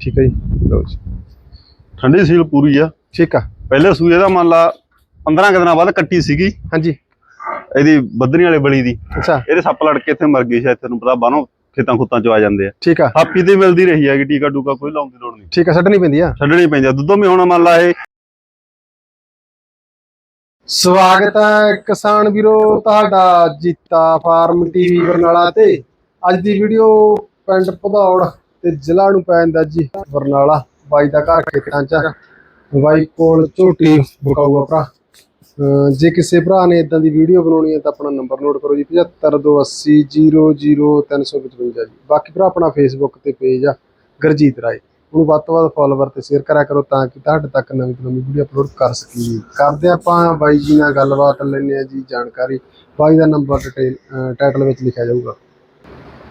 ਠੀਕ ਹੈ ਜੀ। ਲਓ ਜੀ। ਠੰਡੀ ਸੀਲ ਪੂਰੀ ਆ। ਠੀਕ ਆ। ਪਹਿਲੇ ਸੂਏ ਦਾ ਮੰਨ ਲਾ 15 ਕੁ ਦਿਨਾਂ ਬਾਅਦ ਕੱਟੀ ਸੀਗੀ। ਹਾਂਜੀ। ਇਹਦੀ ਬੱਦਰੀ ਵਾਲੇ ਬਲੀ ਦੀ। ਅੱਛਾ। ਇਹਦੇ ਸੱਪ ਲੜ ਕੇ ਇੱਥੇ ਮਰ ਗਈ ਸ਼ਾਇਦ ਤੈਨੂੰ ਪਤਾ ਬਾਹਰੋਂ ਖੇਤਾਂ ਖੁੱਤਾਂ ਚ ਆ ਜਾਂਦੇ ਆ। ਠੀਕ ਆ। ਹਾਪੀ ਤੇ ਮਿਲਦੀ ਰਹੀ ਹੈਗੀ ਟੀਕਾ ਟੂਕਾ ਕੋਈ ਲਾਉਣ ਦੀ ਲੋੜ ਨਹੀਂ। ਠੀਕ ਆ ਛੱਡਣੀ ਪੈਂਦੀ ਆ। ਛੱਡਣੀ ਪੈਂਦੀ ਆ। ਦੁੱਧੋਂ ਵੀ ਹੁਣ ਮੰਨ ਲਾ ਇਹ ਸਵਾਗਤ ਹੈ ਕਿਸਾਨ ਵੀਰੋ ਤੁਹਾਡਾ ਜੀਤਾ ਫਾਰਮ ਟੀਵੀ ਬਰਨਾਲਾ ਤੇ। ਅੱਜ ਦੀ ਵੀਡੀਓ ਪਿੰਡ ਭਦੌੜ ਤੇ ਜ਼ਿਲ੍ਹਾ ਨੂੰ ਪੈ ਜਾਂਦਾ ਜੀ ਬਰਨਾਲਾ ਬਾਈ ਦਾ ਘਰ ਖੇਤਾਂ ਚ ਬਾਈ ਕੋਲ ਝੋਟੀ ਬਕਾਊਆ ਭਰਾ। ਜੇ ਕਿਸੇ ਭਰਾ ਨੇ ਇਦਾਂ ਦੀ ਵੀਡੀਓ ਬਣਾਉਣੀ ਹੈ ਤਾਂ ਆਪਣਾ ਨੰਬਰ ਨੋਟ ਕਰੋ ਜੀ 7528000355 ਜੀ। ਬਾਕੀ ਭਰਾ ਆਪਣਾ ਫੇਸਬੁੱਕ ਤੇ ਪੇਜ ਆ, ਗਰਜੀਤ ਰਾਏ। ਉਹਨੂੰ ਵੱਧ ਤੋਂ ਵੱਧ ਫੋਲੋਵਰ ਤੇ ਸ਼ੇਅਰ ਕਰਿਆ ਕਰੋ ਤਾਂ ਕਿ ਤੁਹਾਡੇ ਤੱਕ ਨਵੀਂ ਤੋਂ ਨਵੀਂ ਵੀਡੀਓ ਅਪਲੋਡ ਕਰ ਸਕੀਏ। ਕਰਦੇ ਆਪਾਂ ਬਾਈ ਜੀ ਨਾਲ ਗੱਲਬਾਤ ਲੈਣੇ ਆ ਜੀ, ਜਾਣਕਾਰੀ। ਬਾਈ ਦਾ ਨੰਬਰ ਡਿਟੇਲ ਟਾਈਟਲ ਵਿੱਚ ਲਿਖਿਆ ਜਾਊਗਾ।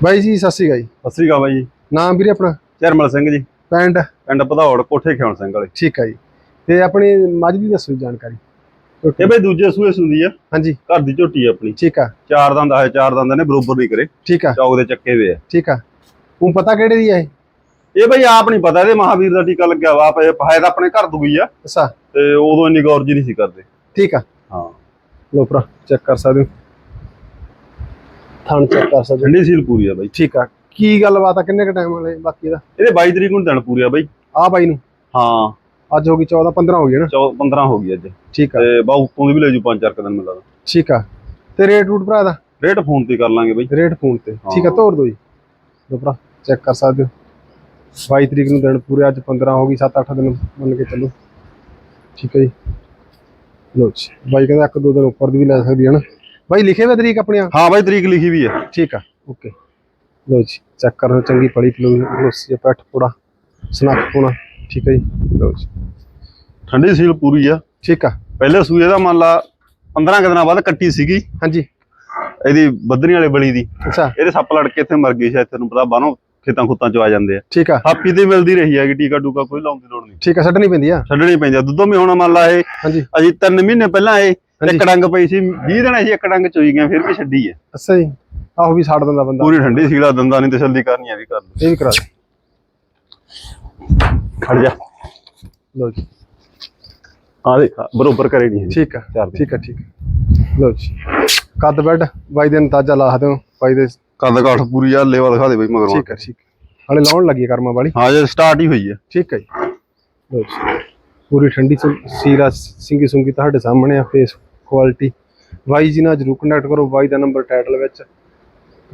ਬਾਈ ਜੀ, ਸਤਿ ਸ਼੍ਰੀ ਅਕਾਲ ਜੀ। ਸਤਿ ਸ੍ਰੀ ਅਕਾਲ ਬਾਈ ਜੀ। ਨਾਮ ਵੀਰੇ ਆਪਣਾ? ਚਰਮਲ ਸਿੰਘ ਜੀ। ਪਿੰਡ? ਪਿੰਡ ਭਦੌੜ ਕੋਠੇ ਖਿਆਣ ਸਿੰਘ ਵਾਲੇ। ਠੀਕ ਹੈ ਜੀ। ਤੇ ਆਪਣੀ ਮੱਝ ਦੀ ਦੱਸੋ ਜਾਣਕਾਰੀ। ਇਹ ਬਈ ਦੂਜੇ ਸੂਏ ਸੁੰਦੀ ਆ। ਹਾਂਜੀ। ਘਰ ਦੀ ਝੋਟੀ ਆ ਆਪਣੀ। ਠੀਕ ਆ। ਚਾਰ ਦੰਦ ਆ ਚਾਰ ਦੰਦ ਨੇ ਬਰੋਬਰ ਨਹੀਂ ਕਰੇ। ਠੀਕ ਆ। ਚੌਕ ਦੇ ਚੱਕੇ ਵੇ ਆ। ਠੀਕ ਆ। ਉਹ ਪਤਾ ਕਿਹੜੇ ਦੀ ਹੈ ਇਹ? ਇਹ ਬਈ ਆਪ ਨਹੀਂ ਪਤਾ ਇਹਦੇ ਮਹਾਵੀਰ ਦਾ ਟੀਕਾ ਲੱਗਿਆ ਵਾ। ਆਪ ਇਹ ਤਾਂ ਆਪਣੇ ਘਰ ਦੂਈ ਆ। ਅੱਛਾ। ਤੇ ਉਦੋਂ ਇੰਨੀ ਗੌਰ ਜੀ ਨਹੀਂ ਸੀ ਕਰਦੇ। ਠੀਕ ਆ। ਹਾਂ। ਲੋ ਭਰਾ ਚੈੱਕ ਕਰ ਸਕਦੇ ਹੋ। ਥਣ ਚੈੱਕ ਕਰ ਸਕਦੇ ਠੰਡੀ ਸੀਲ ਪੂਰੀ ਆ ਬਾਈ। ਠੀਕ ਆ। ਕੀ ਗੱਲਬਾਤ ਆ? ਕਿੰਨੇ ਕ ਟਾਈਮ ਵਾਲੇ ਬਾਕੀ ਦਾ? ਇਹਦੇ 22 ਤਰੀਕ ਨੂੰ ਦਿਨ ਪੂਰੀ ਆ ਬਾਈ। ਆ ਬਾਈ ਨੂੰ? ਹਾਂ। ਅੱਜ ਹੋ ਗਈ 14 15 ਹੋ ਗਈ ਨਾ? 14 15 ਹੋ ਗਈ ਅੱਜ। ਠੀਕ ਆ। ਤੇ ਬਾਹੂ ਤੋਂ ਵੀ ਲੈ ਜੂ ਪੰਜ ਚਾਰ ਕੁ ਦਿਨ ਮਿਲਦਾ। ਠੀਕ ਆ। ਤੇ ਰੇਟ ਰੂਟ ਭਰਾ ਦਾ? ਰੇਟ ਫੋਨ ਤੇ ਕਰ ਲਾਂਗੇ ਬਾਈ। ਰੇਟ ਫੋਨ ਤੇ। ਠੀਕ ਆ ਹਾਂ। ਤੋਰ ਦੋ ਜੀ। ਲੋ ਭਰਾ ਚੈੱਕ ਕਰ ਸਕਦੇ ਹੋ। 22 ਤਰੀਕ ਨੂੰ ਦਿਨ ਪੂਰੇ ਅੱਜ 15 ਹੋ ਗਈ 7-8 ਦਿਨ ਮੰਨ ਕੇ ਚੱਲੋ। ਠੀਕ ਹੈ ਜੀ। ਲੋ ਜੀ ਬਾਈ ਕਹਿੰਦਾ ਇੱਕ ਦੋ ਦਿਨ ਉੱਪਰ ਦੀ ਵੀ ਲੈ ਸਕਦੀ ਹੈ ਨਾ। ਬਾਈ ਲਿਖੇ ਹੋਏ ਤਰੀਕ ਆਪਣੀਆਂ? ਹਾਂ ਬਾਈ ਤਰੀਕ ਲਿਖੀ ਵੀ ਆ। ਠੀਕ ਆ ਓਕੇ। ਲੋ ਜੀ ਚੈੱਕ ਕਰੋ ਚੰਗੀ ਪੜੀ ਲੋਸੀ ਪੈਠ ਪੂੜਾ ਸਨੱਖ ਪੂਣਾ ਠੀਕ ਹੈ ਜੀ ਲੋ ਜੀ। ਠੰਡੀ ਸੀਲ ਪੂਰੀ ਆ। ਠੀਕ ਆ। ਪਹਿਲੇ ਸੂਏ ਦਾ ਮੰਨ ਲਾ 15 ਕੁ ਦਿਨਾਂ ਬਾਅਦ ਕੱਟੀ ਸੀਗੀ। ਹਾਂਜੀ। ਇਹਦੀ ਬੱਦਰੀ ਵਾਲੇ ਬਲੀ ਦੀ। ਅੱਛਾ। ਇਹਦੇ ਸੱਪ ਲੜ ਕੇ ਇੱਥੇ ਮਰ ਗਈ ਸ਼ਾਇਦ ਤੈਨੂੰ ਪਤਾ ਬਾਹਰੋਂ ਖੇਤਾਂ ਖੁੱਤਾਂ ਚ ਆ ਜਾਂਦੇ ਆ। ਠੀਕ ਆ। ਹਾਪੀ ਤੇ ਮਿਲਦੀ ਰਹੀ ਹੈਗੀ ਟੀਕਾ ਟੂਕਾ ਕੋਈ ਲਾਉਣ ਦੀ ਲੋੜ ਨਹੀਂ। ਠੀਕ ਆ ਛੱਡਣੀ ਪੈਂਦੀ ਆ। ਛੱਡਣੀ ਪੈਂਦੀ ਆ। ਦੁੱਧੋਂ ਵੀ ਹੁਣ ਮੰਨ ਲਾ ਇਹ ਹਾਂਜੀ। ਅਜੀ 3 ਮਹੀਨੇ ਪਹਿਲਾਂ ਇਹ। ਇੱਕ ਡੰਗ ਪਈ ਸੀ 20 ਦਿਨ ਅਸੀਂ ਇੱਕ ਡੰਗ ਚੋਈ ਗਏ ਫਿਰ ਵੀ ਛੱਡੀ ਹੈ ਅੱਛਾ ਜੀ। ਆਹੋ ਵੀ ਛੱਡ ਦਿੰਦਾ ਬੰਦਾ। ਪੂਰੀ ਠੰਡੀ ਸੀਲਾ ਦੰਦਾਂ ਨਹੀਂ ਤਸੱਲੀ ਕਰਨੀ ਆ ਵੀ ਕਰ ਲਓ। ਇਹ ਵੀ ਕਰਾ ਦੇ। ਖੜ ਜਾ। ਲੋ ਜੀ। ਆ ਆਹ ਬਰੋਬਰ ਕਰੇ ਨਹੀਂ ਠੀਕ ਆ। ਠੀਕ ਆ ਠੀਕ ਆ। ਲਓ ਜੀ। ਕੱਦ ਬੈਡ ਬਾਈ ਦੇ ਅੰਦਾਜ਼ਾ ਲਾ ਦਿਓ। ਬਾਈ ਦੇ ਕੱਦ ਕਾਠ ਪੂਰੀ ਆ ਲੇਵਾ ਦਿਖਾ ਦੇ ਬਈ ਮਗਰੋਂ। ਠੀਕ ਆ ਠੀਕ ਆ। ਹਲੇ ਲਾਉਣ ਲੱਗੀ ਆ ਕਰਮਾਂ ਵਾਲੀ। ਹਾਂ ਜੇ ਸਟਾਰਟ ਹੀ ਹੋਈ ਹੈ ਠੀਕ ਹੈ ਜੀ। ਲਓ ਜੀ। ਪੂਰੀ ਠੰਡੀ ਸੀਰਾ ਸਿੰਗੀ ਸੁੰਗੀ ਤੁਹਾਡੇ ਸਾਹਮਣੇ ਆ ਫੇਸ ਕੁਆਲਿਟੀ ਬਾਈ ਜੀ ਨਾਲ ਜਰੂਰ ਕੰਟੈਕਟ ਕਰੋ। ਬਾਈ ਦਾ ਨੰਬਰ ਟਾਈਟਲ ਵਿੱਚ।